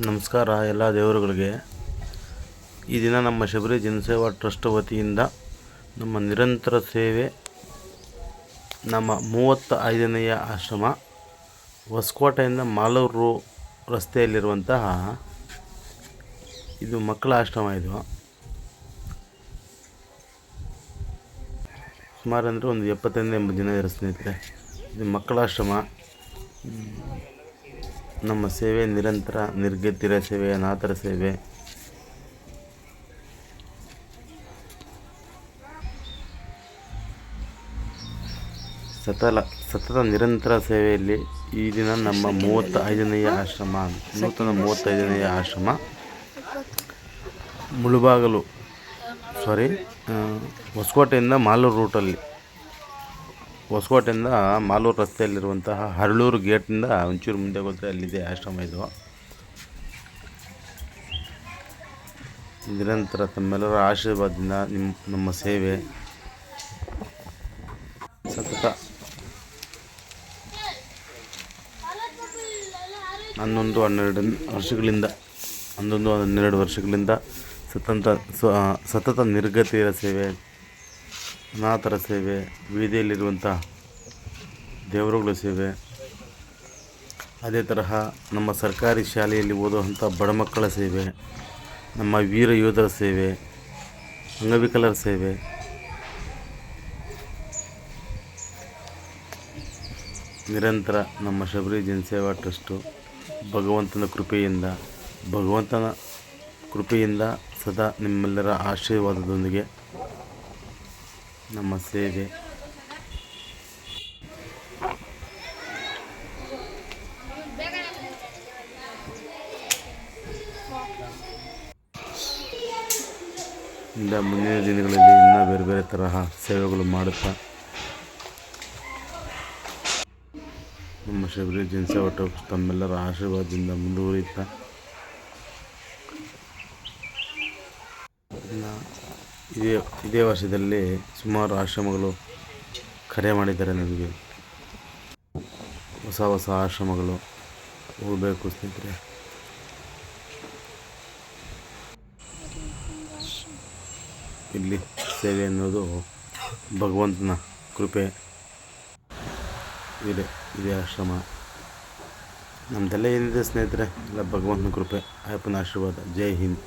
ನಮಸ್ಕಾರ ಎಲ್ಲ ದೇವರುಗಳಿಗೆ. ಈ ದಿನ ನಮ್ಮ ಶಬರಿ ಜನಸೇವಾ ಟ್ರಸ್ಟ್ ವತಿಯಿಂದ ನಮ್ಮ ನಿರಂತರ ಸೇವೆ, ನಮ್ಮ ಮೂವತ್ತ ಐದನೆಯ ಆಶ್ರಮ, ಹೊಸಕೋಟೆಯಿಂದ ಮಾಲೂರು ರಸ್ತೆಯಲ್ಲಿರುವಂತಹ ಇದು ಮಕ್ಕಳ ಆಶ್ರಮ ಇದು. ಸುಮಾರು ಅಂದರೆ ಒಂದು ಎಪ್ಪತ್ತೈದು ಎಂಬತ್ತು ಜನ ಇರೋ ಸ್ನೇಹಿತರೆ. ಇದು ಮಕ್ಕಳ ಆಶ್ರಮ. ನಮ್ಮ ಸೇವೆ ನಿರಂತರ ನಿರ್ಗತಿರ ಸೇವೆ, ಅನಾಥರ ಸೇವೆ. ಸತಲ, ಸತತ ನಿರಂತರ ಸೇವೆಯಲ್ಲಿ ಈ ದಿನ ನಮ್ಮ ಮೂವತ್ತ ಐದನೆಯ ಆಶ್ರಮ, ನೂತನ ಮೂವತ್ತೈದನೆಯ ಆಶ್ರಮ. ಮುಳುಬಾಗಲು ಸಾರಿ ಹೊಸಕೋಟೆಯಿಂದ ಮಾಲೂರು ರೂಟಲ್ಲಿ ಹೊಸಕೋಟೆಯಿಂದ ಮಾಲೂರು ರಸ್ತೆಯಲ್ಲಿರುವಂತಹ ಹರಳೂರು ಗೇಟಿಂದ ಒಂಚೂರು ಮುಂದೆ ಹೋದರೆ ಅಲ್ಲಿದೆ ಆಶ್ರಮ ಇದು. ನಿರಂತರ ತಮ್ಮೆಲ್ಲರ ಆಶೀರ್ವಾದದಿಂದ ನಿಮ್ಮ ನಮ್ಮ ಸೇವೆ. ಸತತ. ಹನ್ನೊಂದು, ಹನ್ನೆರಡು ವರ್ಷಗಳಿಂದ, ಹನ್ನೊಂದು, ಹನ್ನೆರಡು ವರ್ಷಗಳಿಂದ ಸತತ ಸತತ ನಿರ್ಗತಿಯ ಸೇವೆ. ಅನಾಥರ ಸೇವೆ, ಬೀದಿಯಲ್ಲಿರುವಂಥ ದೇವರುಗಳು ಸೇವೆ, ಅದೇ ತರಹ ನಮ್ಮ ಸರ್ಕಾರಿ ಶಾಲೆಯಲ್ಲಿ ಓದುವಂಥ ಬಡ ಮಕ್ಕಳ ಸೇವೆ, ನಮ್ಮ ವೀರ ಯೋಧರ ಸೇವೆ, ಅಂಗವಿಕಲರ ಸೇವೆ. ನಿರಂತರ ನಮ್ಮ ಶಬರಿ ಜನಸೇವಾ ಟ್ರಸ್ಟು ಭಗವಂತನ ಕೃಪೆಯಿಂದ ಭಗವಂತನ ಕೃಪೆಯಿಂದ ಸದಾ ನಿಮ್ಮೆಲ್ಲರ ಆಶೀರ್ವಾದದೊಂದಿಗೆ ನಮ್ಮ ಸೇವೆ. ಇಂದ ಮುಂದಿನ ದಿನಗಳಲ್ಲಿ ಇನ್ನೂ ಬೇರೆ ಬೇರೆ ತರಹ ಸೇವೆಗಳು ಮಾಡುತ್ತಾ. ನಮ್ಮ ಶಬರಿ ಜಿನ್ಸೆ ಒಟ್ಟು ತಮ್ಮೆಲ್ಲರ ಆಶೀರ್ವಾದದಿಂದ ಮುಂದುವರಿಯುತ್ತಾ. ಇದೇ ಇದೇ ವರ್ಷದಲ್ಲಿ ಸುಮಾರು ಆಶ್ರಮಗಳು ಕರೆ ಮಾಡಿದ್ದಾರೆ ನನಗೆ ಹೊಸ ಹೊಸ ಆಶ್ರಮಗಳು ಹೋಗಬೇಕು ಸ್ನೇಹಿತರೆ. ಇಲ್ಲಿ ಸೇವೆ ಅನ್ನೋದು ಭಗವಂತನ ಕೃಪೆ. ಇದೆ, ಇದೇ ಆಶ್ರಮ. ನಮ್ಮದೆಲ್ಲ ಏನಿದೆ ಸ್ನೇಹಿತರೆ? ಎಲ್ಲ ಭಗವಂತನ ಕೃಪೆ. ಅಯ್ಯಪ್ಪನ ಆಶೀರ್ವಾದ. ಜೈ ಹಿಂದ್.